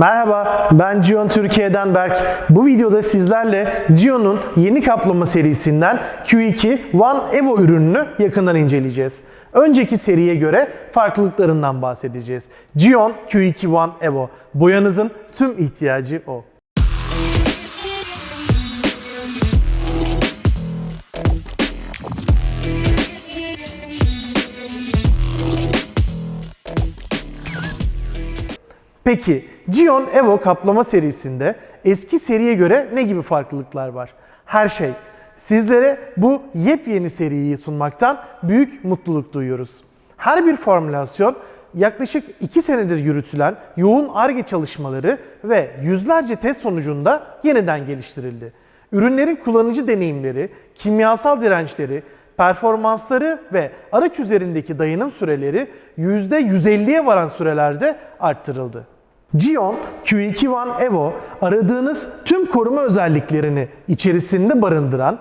Merhaba, ben Cion Türkiye'den Berk. Bu videoda sizlerle Cion'un yeni kaplama serisinden Q2 One Evo ürününü yakından inceleyeceğiz. Önceki seriye göre farklılıklarından bahsedeceğiz. Cion Q2 One Evo, boyanızın tüm ihtiyacı o. Peki Gion Evo kaplama serisinde eski seriye göre ne gibi farklılıklar var? Her şey. Sizlere bu yepyeni seriyi sunmaktan büyük mutluluk duyuyoruz. Her bir formülasyon yaklaşık 2 senedir yürütülen yoğun ARGE çalışmaları ve yüzlerce test sonucunda yeniden geliştirildi. Ürünlerin kullanıcı deneyimleri, kimyasal dirençleri, performansları ve araç üzerindeki dayanım süreleri %150'ye varan sürelerde arttırıldı. Gion Q2 One Evo aradığınız tüm koruma özelliklerini içerisinde barındıran,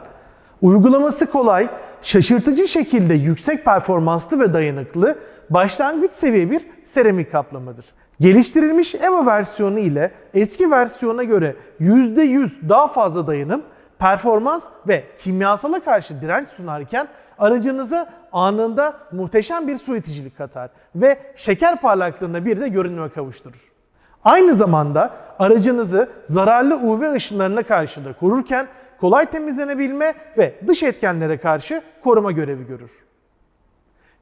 uygulaması kolay, şaşırtıcı şekilde yüksek performanslı ve dayanıklı başlangıç seviye bir seramik kaplamadır. Geliştirilmiş Evo versiyonu ile eski versiyona göre %100 daha fazla dayanım, performans ve kimyasala karşı direnç sunarken aracınıza anında muhteşem bir su iticilik katar ve şeker parlaklığında bir de görünüme kavuşturur. Aynı zamanda aracınızı zararlı UV ışınlarına karşı da korurken kolay temizlenebilme ve dış etkenlere karşı koruma görevi görür.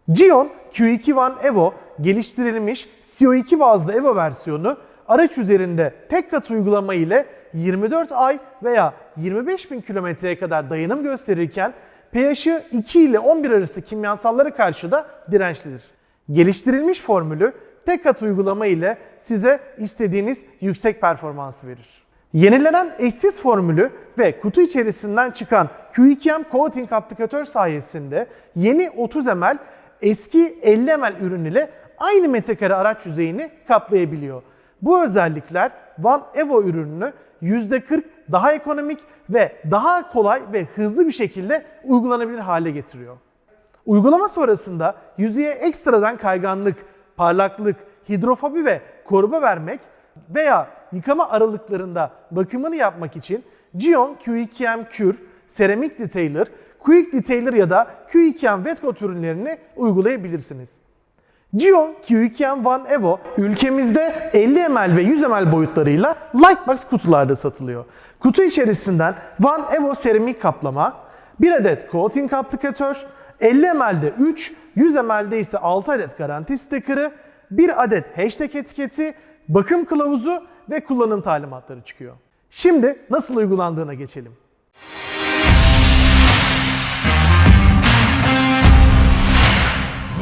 Gion Q2 One Evo geliştirilmiş CO2 bazlı Evo versiyonu araç üzerinde tek kat uygulama ile 24 ay veya 25 bin kilometreye kadar dayanım gösterirken pH'i 2 ile 11 arası kimyasallara karşı da dirençlidir. Geliştirilmiş formülü tek kat uygulama ile size istediğiniz yüksek performansı verir. Yenilenen eşsiz formülü ve kutu içerisinden çıkan Q2M Coating aplikatör sayesinde yeni 30 ml eski 50 ml ürün ile aynı metrekare araç yüzeyini kaplayabiliyor. Bu özellikler One Evo ürününü %40 daha ekonomik ve daha kolay ve hızlı bir şekilde uygulanabilir hale getiriyor. Uygulama sonrasında yüzeye ekstradan kayganlık, parlaklık, hidrofobi ve koruma vermek veya yıkama aralıklarında bakımını yapmak için Gion Q2M Cure, Ceramic Detailer, Quick Detailer ya da Q2M Wet Coat ürünlerini uygulayabilirsiniz. Gion Q2M One Evo ülkemizde 50 ml ve 100 ml boyutlarıyla Lightbox kutularda satılıyor. Kutu içerisinden One Evo seramik kaplama, 1 adet coating aplikatör, 50 ml'de 3, 100 ml'de ise 6 adet garanti sticker'ı, 1 adet hashtag etiketi, bakım kılavuzu ve kullanım talimatları çıkıyor. Şimdi nasıl uygulandığına geçelim.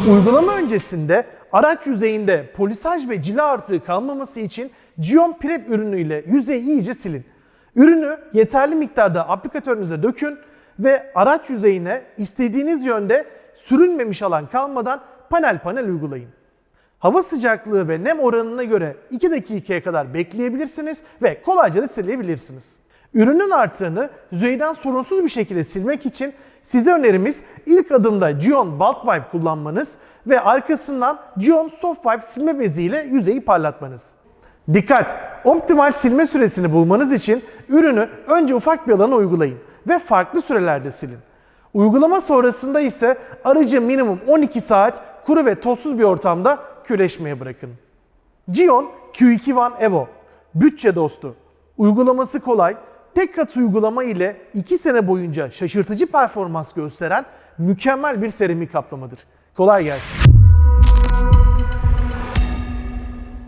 Uygulama öncesinde araç yüzeyinde polisaj ve cila artığı kalmaması için Gion Prep ürünüyle yüzeyi iyice silin. Ürünü yeterli miktarda aplikatörünüze dökün ve araç yüzeyine istediğiniz yönde sürünmemiş alan kalmadan panel panel uygulayın. Hava sıcaklığı ve nem oranına göre 2 dakikaya kadar bekleyebilirsiniz ve kolayca da silebilirsiniz. Ürünün artığını yüzeyden sorunsuz bir şekilde silmek için size önerimiz ilk adımda Gion Bulk Wipe kullanmanız ve arkasından Gion Soft Wipe silme beziyle yüzeyi parlatmanız. Dikkat! Optimal silme süresini bulmanız için ürünü önce ufak bir alana uygulayın ve farklı sürelerde silin. Uygulama sonrasında ise aracı minimum 12 saat kuru ve tozsuz bir ortamda küleşmeye bırakın. Gion Q2 One Evo bütçe dostu. Uygulaması kolay, tek kat uygulama ile 2 sene boyunca şaşırtıcı performans gösteren mükemmel bir seramik kaplamadır. Kolay gelsin.